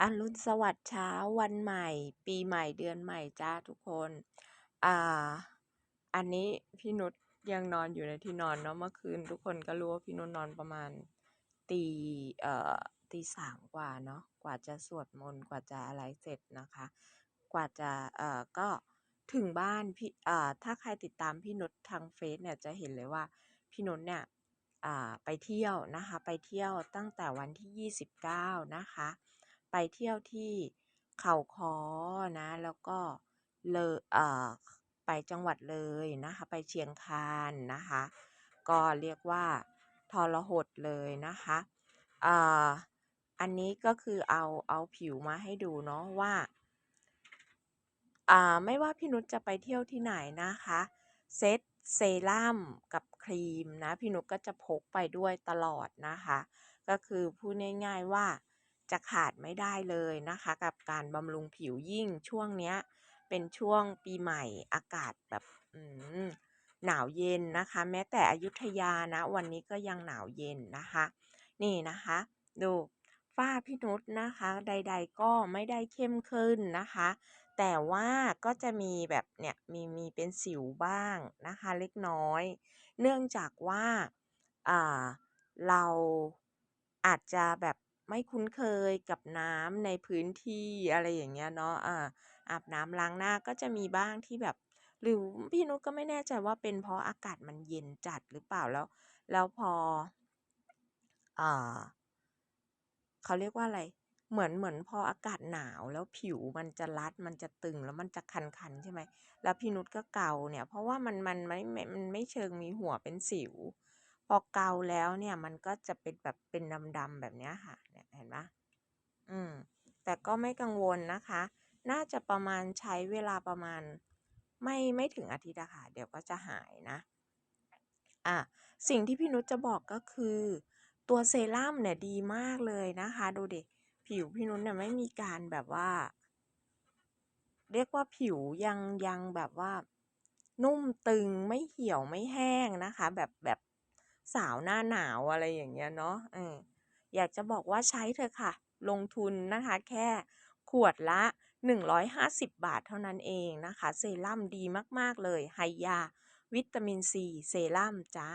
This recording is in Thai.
อรุณสวัสดิ์เช้าวันใหม่ ปีใหม่เดือนใหม่จ้าทุกคน อ่า อันนี้พี่นุชยังนอนอยู่ในที่นอนเนาะเมื่อคืน ทุกคนก็รู้ว่าพี่นุชนอนประมาณตีเอ่อตีสามกว่าเนาะกว่าจะสวดมนต์กว่าจะอะไรเสร็จนะคะ กว่าจะเอ่อก็ถึงบ้านพี่เอ่อถ้าใครติดตามพี่นุชทางเฟซเนี่ยจะเห็นเลยว่าพี่นุชเนี่ยอ่าไปเที่ยวนะคะ ไปเที่ยวตั้งแต่วันที่ 29 นะคะ ไปเที่ยวที่เขาค้อนะ แล้วก็เลยเอ่อไปจังหวัดเลยนะคะ ไปเชียงคานนะคะ ก็เรียกว่าทรหดเลยนะคะอ่าอันนี้ก็คือเอาเอาผิวมาให้ดูเนาะว่าอ่าไม่ว่าพี่นุชจะไปเที่ยวที่ไหนนะคะเซตเซรั่มกับครีมนะ พี่นุชก็จะพกไปด้วยตลอดนะคะ ก็คือพูดง่ายๆว่า จะขาดไม่ได้เลยนะคะ กับการบำรุงผิวยิ่งช่วงเนี้ย เป็นช่วงปีใหม่อากาศแบบหนาวเย็นนะคะ แม้แต่อยุธยานะ วันนี้ก็ยังหนาวเย็นนะคะ นี่นะคะ ดูฝ้าพี่นุชนะคะ ใด ๆ ก็ไม่ได้เข้มขึ้นนะคะ แต่ว่าก็จะมีแบบเนี่ยมีมีเป็นสิวบ้างนะคะ เล็กน้อย เนื่องจากว่าเราอาจจะแบบ ไม่คุ้นเคยกับน้ำในพื้นที่อะไรอย่างเงี้ยเนาะอ่าอาบน้ำล้างหน้าก็จะมีบ้างที่แบบ หรือพี่นุชก็ไม่แน่ใจว่าเป็นเพราะอากาศมันเย็นจัดหรือเปล่าแล้ว แล้วพออ่าเขาเรียกว่าอะไร เหมือนเหมือนพออากาศหนาวแล้วผิวมันจะรัดมันจะตึงแล้วมันจะคันๆใช่ไหมแล้วพี่นุชก็เกาเนี่ย เพราะว่ามันมันไม่ไม่มันไม่เชิงมีหัวเป็นสิว พอเกาแล้วเนี่ยมันก็จะเป็นแบบเป็นดำๆแบบนี้ค่ะ ห็นไหมอืม แต่ก็ไม่กังวลนะคะ น่าจะประมาณใช้เวลาประมาณ ไม่ไม่ถึงอาทิตย์อะค่ะ เดี๋ยวก็จะหายนะ อะ สิ่งที่พี่นุชจะบอกก็คือ ตัวเซรั่มเนี่ยดีมากเลยนะคะ ดูดิ ผิวพี่นุชเนี่ยไม่มีการแบบว่า เรียกว่าผิวยังยังแบบว่า นุ่มตึงไม่เหี่ยวไม่แห้งนะคะ แบบแบบสาวหน้าหนาวอะไรอย่างเงี้ยเนาะเออ อยากจะบอกว่าใช้เถอะค่ะ ลงทุนนะคะแค่ขวดละ 150 บาทเท่านั้นเองนะคะ เซรั่มดีมาก ๆ เลยไฮยา วิตามินซี เซรั่มจ้า